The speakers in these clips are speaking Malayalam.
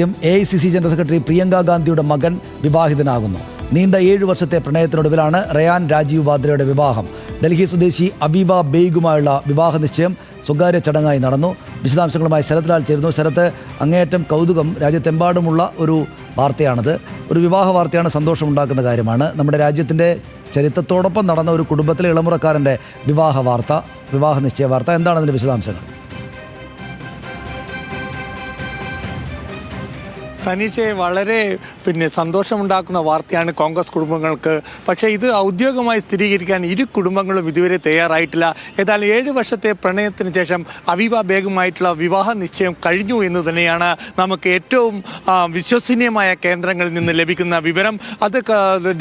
A I C C general secretary Priyanka ഗാന്ധിയുടെ മകൻ വിവാഹിതനാകുന്നു. നീണ്ട ഏഴു വർഷത്തെ പ്രണയത്തിനൊടുവിലാണ് റയാൻ രാജീവ് വാദ്രയുടെ വിവാഹം. ഡൽഹി സ്വദേശി അബീബ ബെയ്ഗുമായുള്ള വിവാഹ നിശ്ചയം സ്വകാര്യ ചടങ്ങായി നടന്നു. വിശദാംശങ്ങളുമായി ശരത്ലാൽ ചേരുന്നു. ശരത്ത് അങ്ങേയറ്റം കൗതുകം രാജ്യത്തെമ്പാടുമുള്ള ഒരു വാർത്തയാണത്. ഒരു വിവാഹ വാർത്തയാണ് സന്തോഷമുണ്ടാക്കുന്ന കാര്യമാണ്. നമ്മുടെ രാജ്യത്തിന്റെ ചരിത്രത്തോടൊപ്പം നടന്ന ഒരു കുടുംബത്തിലെ ഇളമുറക്കാരന്റെ വിവാഹ വാർത്ത വിവാഹ നിശ്ചയ വാർത്ത. എന്താണ് അതിന്റെ വിശദാംശങ്ങൾ? സനീഷെ വളരെ പിന്നെ സന്തോഷമുണ്ടാക്കുന്ന വാർത്തയാണ് കോൺഗ്രസ് കുടുംബങ്ങൾക്ക്. പക്ഷേ ഇത് ഔദ്യോഗികമായി സ്ഥിരീകരിക്കാൻ ഇരു കുടുംബങ്ങളും ഇതുവരെ തയ്യാറായിട്ടില്ല. ഏതായാലും ഏഴ് വർഷത്തെ പ്രണയത്തിന് ശേഷം അവിവ ബേഗുമായിട്ടുള്ള വിവാഹ നിശ്ചയം കഴിഞ്ഞു എന്ന് തന്നെയാണ് നമുക്ക് ഏറ്റവും വിശ്വസനീയമായ കേന്ദ്രങ്ങളിൽ നിന്ന് ലഭിക്കുന്ന വിവരം. അത്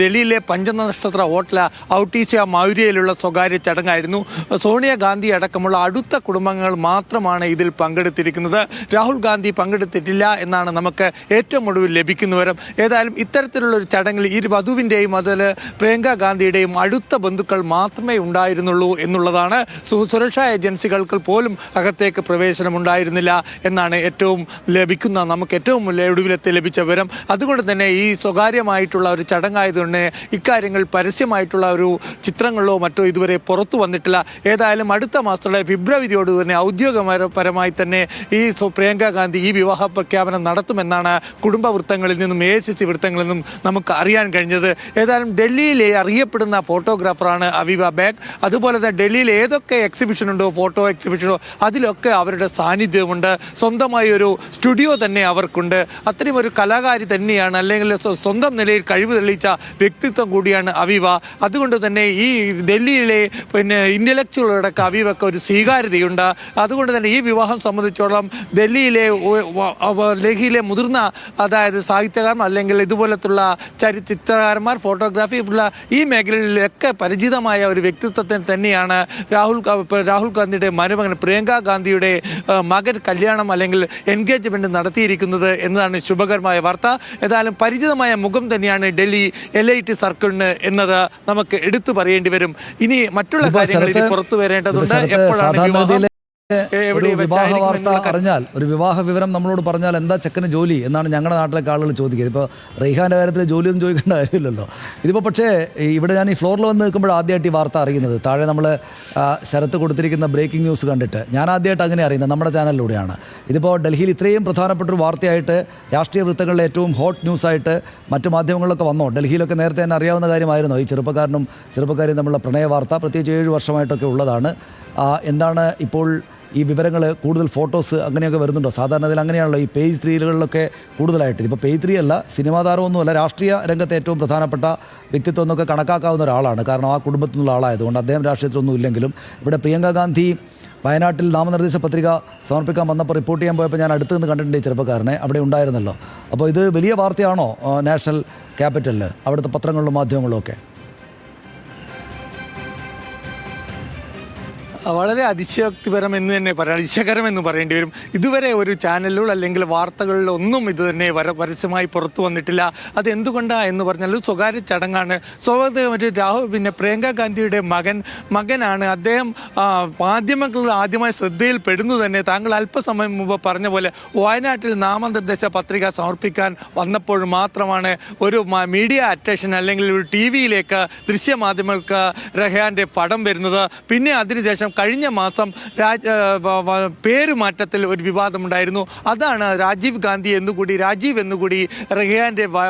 ഡൽഹിയിലെ പഞ്ചനക്ഷത്ര ഹോട്ടല ഔട്ടീസ്യ മൗര്യയിലുള്ള സ്വകാര്യ ചടങ്ങായിരുന്നു. സോണിയാഗാന്ധി അടക്കമുള്ള അടുത്ത കുടുംബങ്ങൾ മാത്രമാണ് ഇതിൽ പങ്കെടുത്തിരിക്കുന്നത്. രാഹുൽ ഗാന്ധി പങ്കെടുത്തിട്ടില്ല എന്നാണ് നമുക്ക് ഏറ്റവും ഒടുവിൽ ലഭിക്കുന്നവരും ഏതായാലും ഇത്തരത്തിലുള്ള ഒരു ചടങ്ങിൽ ഈ വധുവിന്റെയും അതിൽ പ്രിയങ്ക ഗാന്ധിയുടെയും അടുത്ത ബന്ധുക്കൾ മാത്രമേ ഉണ്ടായിരുന്നുള്ളൂ എന്നുള്ളതാണ് സുരക്ഷാ ഏജൻസികൾക്ക് പോലും അകത്തേക്ക് പ്രവേശനം ഉണ്ടായിരുന്നില്ല എന്നാണ് ഏറ്റവും ലഭിക്കുന്ന നമുക്ക് ഏറ്റവും ഒടുവിലത്തെ ലഭിച്ച വിവരം. അതുകൊണ്ട് തന്നെ ഈ സ്വകാര്യമായിട്ടുള്ള ഒരു ചടങ്ങായതുകൊണ്ട് ഇക്കാര്യങ്ങൾ പരസ്യമായിട്ടുള്ള ഒരു ചിത്രങ്ങളോ മറ്റോ ഇതുവരെ പുറത്തു വന്നിട്ടില്ല. ഏതായാലും അടുത്ത മാസത്തോടെ ഫെബ്രുവരിയോട് തന്നെ ഔദ്യോഗികപരമായി തന്നെ ഈ പ്രിയങ്ക ഗാന്ധി ഈ വിവാഹ പ്രഖ്യാപനം നടത്തുമെന്നാണ് കുടുംബ വൃത്തങ്ങളിൽ നിന്നും എ സി സി വൃത്തങ്ങളിൽ നിന്നും നമുക്ക് അറിയാൻ കഴിഞ്ഞത് ഏതായാലും ഡൽഹിയിലെ അറിയപ്പെടുന്ന ഫോട്ടോഗ്രാഫറാണ് അവിവ ബാഗ്. അതുപോലെ തന്നെ ഡൽഹിയിൽ ഏതൊക്കെ എക്സിബിഷൻ ഉണ്ടോ ഫോട്ടോ എക്സിബിഷനോ അതിലൊക്കെ അവരുടെ സാന്നിധ്യമുണ്ട് സ്വന്തമായി ഒരു സ്റ്റുഡിയോ തന്നെ അവർക്കുണ്ട്. അത്രയും ഒരു കലാകാരി തന്നെയാണ് അല്ലെങ്കിൽ സ്വന്തം നിലയിൽ കഴിവ് തെളിയിച്ച വ്യക്തിത്വം കൂടിയാണ് അവിവ. അതുകൊണ്ട് തന്നെ ഈ ഡൽഹിയിലെ പിന്നെ ഇന്റലക്ച്വലുകളൊക്കെ അവിവൊക്കെ ഒരു സ്വീകാര്യതയുണ്ട്. അതുകൊണ്ട് തന്നെ ഈ വിവാഹം സംബന്ധിച്ചോളം ഡൽഹിയിലെ ഡൽഹിയിലെ മുതിർന്ന അതായത് സാഹിത്യകാരന്മാർ അല്ലെങ്കിൽ ഇതുപോലത്തുള്ള ചരി ചിത്രകാരന്മാർ ഫോട്ടോഗ്രാഫി ഉള്ള ഈ മേഖലകളിലൊക്കെ പരിചിതമായ ഒരു വ്യക്തിത്വത്തിന് തന്നെയാണ് രാഹുൽ രാഹുൽ ഗാന്ധിയുടെ മരുമകൻ പ്രിയങ്ക ഗാന്ധിയുടെ മകൻ കല്യാണം അല്ലെങ്കിൽ എൻഗേജ്മെന്റ് നടത്തിയിരിക്കുന്നത് എന്നതാണ് ശുഭകരമായ വാർത്ത. ഏതായാലും പരിചിതമായ മുഖം തന്നെയാണ് ഡൽഹി എൽ ഐ ടി സർക്കിളിന് എന്നത് നമുക്ക് എടുത്തു പറയേണ്ടി വരും. ഇനി മറ്റുള്ള കാര്യങ്ങൾ ഇനി പുറത്തു വരേണ്ടതുണ്ട്. എപ്പോഴാണ് ഒരു വിവാഹ വാർത്ത അറിഞ്ഞാൽ ഒരു വിവാഹ വിവരം നമ്മളോട് പറഞ്ഞാൽ എന്താ ചെക്കന് ജോലി എന്നാണ് ഞങ്ങളുടെ നാട്ടിലെ ആളുകൾ ചോദിക്കുന്നത്. ഇപ്പോൾ റെയ്ഹാന്റെ കാര്യത്തിൽ ജോലിയൊന്നും ചോദിക്കേണ്ട കാര്യമില്ലല്ലോ. ഇതിപ്പോൾ പക്ഷേ ഇവിടെ ഞാൻ ഈ ഫ്ലോറിൽ വന്ന് നിൽക്കുമ്പോൾ ആദ്യമായിട്ട് ഈ വാർത്ത അറിയുന്നത്. താഴെ നമ്മൾ ശരത്ത് കൊടുത്തിരിക്കുന്ന ബ്രേക്കിംഗ് ന്യൂസ് കണ്ടിട്ട്. ഞാൻ ആദ്യമായിട്ട് അങ്ങനെ അറിയുന്നത് നമ്മുടെ ചാനലിലൂടെയാണ്. ഇതിപ്പോൾ ഡൽഹിയിൽ ഇത്രയും പ്രധാനപ്പെട്ട ഒരു വാർത്തയായിട്ട് രാഷ്ട്രീയ വൃത്തങ്ങളിലെ ഏറ്റവും ഹോട്ട് ന്യൂസായിട്ട് മറ്റു മാധ്യമങ്ങളിലൊക്കെ വന്നോ? ഡൽഹിയിലൊക്കെ നേരത്തെ തന്നെ അറിയാവുന്ന കാര്യമായിരുന്നു? ഈ ചെറുപ്പക്കാരനും ചെറുപ്പക്കാരും തമ്മിലുള്ള പ്രണയ വാർത്ത പ്രത്യേകിച്ച് ഏഴ് വർഷമായിട്ടൊക്കെ ഉള്ളതാണ്. എന്താണ് ഇപ്പോൾ ഈ വിവരങ്ങൾ കൂടുതൽ ഫോട്ടോസ് അങ്ങനെയൊക്കെ വരുന്നുണ്ടോ? സാധാരണ അതിൽ അങ്ങനെയാണല്ലോ ഈ പേജ് ത്രീകളിലൊക്കെ കൂടുതലായിട്ട്. ഇപ്പോൾ പേജ് ത്രീ അല്ല സിനിമാ താരമൊന്നുമല്ല രാഷ്ട്രീയ രംഗത്തെ ഏറ്റവും പ്രധാനപ്പെട്ട വ്യക്തിത്വം എന്നൊക്കെ കണക്കാക്കാവുന്ന ഒരാളാണ്. കാരണം ആ കുടുംബത്തിൽ നിന്നുള്ള ആളായതുകൊണ്ട് അദ്ദേഹം രാഷ്ട്രീയത്തിലൊന്നും ഇല്ലെങ്കിലും ഇവിടെ പ്രിയങ്ക ഗാന്ധി വയനാട്ടിൽ നാമനിർദ്ദേശ പത്രിക സമർപ്പിക്കാൻ വന്നപ്പോൾ റിപ്പോർട്ട് ചെയ്യാൻ പോയപ്പോൾ ഞാൻ അടുത്ത് നിന്ന് കണ്ടിട്ടുണ്ട് ചെറുപ്പക്കാരനെ. അവിടെ ഉണ്ടായിരുന്നല്ലോ. അപ്പോൾ ഇത് വലിയ വാർത്തയാണോ നാഷണൽ ക്യാപിറ്റലിൽ അവിടുത്തെ പത്രങ്ങളിലും മാധ്യമങ്ങളിലും ഒക്കെ? വളരെ അതിശയോക്തിപരം എന്ന് തന്നെ പറയാം. അതിശയകരം എന്ന് പറയേണ്ടി വരും. ഇതുവരെ ഒരു ചാനലിലോ അല്ലെങ്കിൽ വാർത്തകളിലോ ഒന്നും ഇത് തന്നെ വര പരസ്യമായി പുറത്തു വന്നിട്ടില്ല. അത് എന്തുകൊണ്ടാണ് എന്ന് പറഞ്ഞാൽ ഒരു സ്വകാര്യ ചടങ്ങാണ്. ഒരു രാഹുൽ പിന്നെ പ്രിയങ്ക ഗാന്ധിയുടെ മകൻ മകനാണ്. അദ്ദേഹം മാധ്യമങ്ങൾ ആദ്യമായി ശ്രദ്ധയിൽ പെടുന്നു തന്നെ. താങ്കൾ അല്പസമയം മുമ്പ് പറഞ്ഞ പോലെ വയനാട്ടിൽ നാമനിർദ്ദേശ പത്രിക സമർപ്പിക്കാൻ വന്നപ്പോൾ മാത്രമാണ് ഒരു മീഡിയ അറ്റൻഷൻ അല്ലെങ്കിൽ ഒരു ടി വിയിലേക്ക് ദൃശ്യമാധ്യമങ്ങൾക്ക് റഹ്യാന്റെ പടം വരുന്നത്. പിന്നെ അതിനുശേഷം കഴിഞ്ഞ മാസം രാജ് പേരുമാറ്റത്തിൽ ഒരു വിവാദമുണ്ടായിരുന്നു. അതാണ് രാജീവ് ഗാന്ധി എന്നുകൂടി രാജീവ് എന്നുകൂടി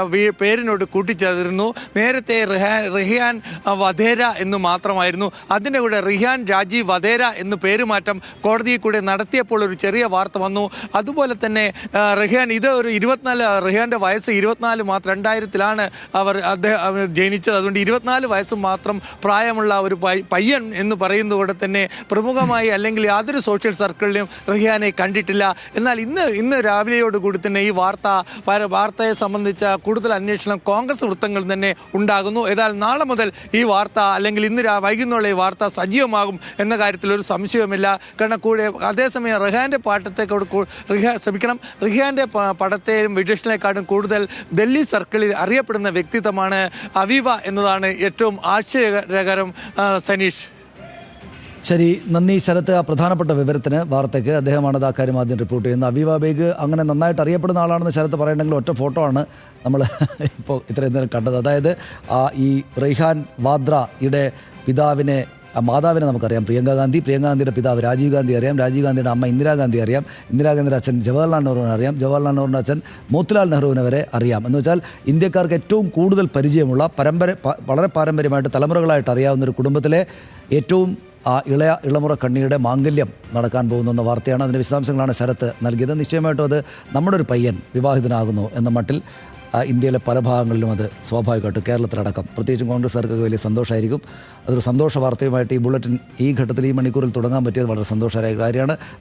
വി- പേരിനോട് കൂട്ടിച്ചേർന്നു നേരത്തെ റഹാൻ റഹിയാൻ വധേര എന്ന് മാത്രമായിരുന്നു. അതിന്റെ കൂടെ റിഹാൻ രാജീവ് വധേര എന്ന് പേരുമാറ്റം കോടതിയിൽ കൂടെ നടത്തിയപ്പോൾ ഒരു ചെറിയ വാർത്ത വന്നു. അതുപോലെ തന്നെ റിഹാൻ ഇത് ഒരു ഇരുപത്തിനാല് റിഹാന്റെ വയസ്സ് ഇരുപത്തിനാല് മാത്രം രണ്ടായിരത്തിലാണ് അവർ അദ്ദേഹം ജനിച്ചത്. അതുകൊണ്ട് ഇരുപത്തിനാല് വയസ്സ് മാത്രം പ്രായമുള്ള ഒരു പയ്യൻ എന്ന് പറയുന്നതോടെ തന്നെ പ്രമുഖമായി അല്ലെങ്കിൽ യാതൊരു സോഷ്യൽ സർക്കിളിലും റിഹാനെ കണ്ടിട്ടില്ല. എന്നാൽ ഇന്ന് ഇന്ന് രാവിലെയോടുകൂടി തന്നെ ഈ വാർത്ത വാർത്തയെ സംബന്ധിച്ച കൂടുതൽ അന്വേഷണം കോൺഗ്രസ് വൃത്തങ്ങളിൽ തന്നെ ഉണ്ടാകുന്നു. ഏതായാലും നാളെ മുതൽ ഈ വാർത്ത അല്ലെങ്കിൽ ഇന്ന് വൈകുന്നേരം ഈ വാർത്ത സജീവമാകും എന്ന കാര്യത്തിൽ ഒരു സംശയവുമില്ല. കാരണം കൂടെ അതേസമയം റിഹാന്റെ പാട്ടത്തെ റിഹാ ശ്രമിക്കണം. റിഹാന്റെ പടത്തെയും വിഡീഷനെക്കാട്ടും കൂടുതൽ ഡൽഹി സർക്കിളിൽ അറിയപ്പെടുന്ന വ്യക്തിത്വമാണ് അവീവ എന്നതാണ് ഏറ്റവും ആശ്ചര്യകരം സനീഷ്. ശരി നന്ദി ശരത്ത് ആ പ്രധാനപ്പെട്ട വിവരത്തിന് വാർത്തയ്ക്ക് അദ്ദേഹമാണ് ആ കാര്യം ആദ്യം റിപ്പോർട്ട് ചെയ്യുന്നത്. അവീവ ബേഗ് അങ്ങനെ നന്നായിട്ട് അറിയപ്പെടുന്ന ആളാണെന്ന് ശരത്ത് പറയണമെങ്കിൽ ഒറ്റ ഫോട്ടോ ആണ് നമ്മൾ ഇപ്പോൾ ഇത്രയും നേരം കണ്ടത്. അതായത് ആ ഈ റെയ്ഹാൻ വാദ്രയുടെ പിതാവിനെ മാതാവിനെ നമുക്കറിയാം. പ്രിയങ്ക ഗാന്ധി പ്രിയങ്ക ഗാന്ധിയുടെ പിതാവ് രാജീവ് ഗാന്ധി അറിയാം. രാജീവ് ഗാന്ധിയുടെ അമ്മ ഇന്ദിരാഗാന്ധി അറിയാം. ഇന്ദിരാഗാന്ധിയുടെ അച്ഛൻ ജവഹർലാൽ നെഹ്റുവിനെ അറിയാം. ജവഹർലാൽ നെഹ്റുവിന്റെ അച്ഛൻ മോത്തിലാൽ നെഹ്റുവിനെ വരെ അറിയാം. എന്ന് വെച്ചാൽ ഇന്ത്യക്കാർക്ക് ഏറ്റവും കൂടുതൽ പരിചയമുള്ള പരമ്പര വളരെ പാരമ്പര്യമായിട്ട് തലമുറകളായിട്ട് അറിയാവുന്ന ഒരു കുടുംബത്തിലെ ഏറ്റവും ആ ഇളയ ഇളമുറ കണ്ണിയുടെ മാംഗല്യം നടക്കാൻ പോകുന്നു എന്ന വാർത്തയാണ് അതിന്റെ വിശദാംശങ്ങളാണ് ശരത്ത് നൽകിയത്. നിശ്ചയമായിട്ടും അത് നമ്മുടെ ഒരു പയ്യൻ വിവാഹിതനാകുന്നു എന്ന മട്ടിൽ ഇന്ത്യയിലെ പല ഭാഗങ്ങളിലും അത് സ്വാഭാവികമായിട്ടും കേരളത്തിലടക്കം. പ്രത്യേകിച്ചും കോൺഗ്രസ്സുകാർക്കൊക്കെ വലിയ സന്തോഷമായിരിക്കും അതൊരു സന്തോഷ വാർത്തയുമായിട്ട് ഈ ബുള്ളറ്റിൻ ഈ ഘട്ടത്തിൽ ഈ മണിക്കൂറിൽ തുടങ്ങാൻ പറ്റിയത് വളരെ സന്തോഷകരമായ കാര്യമാണ്.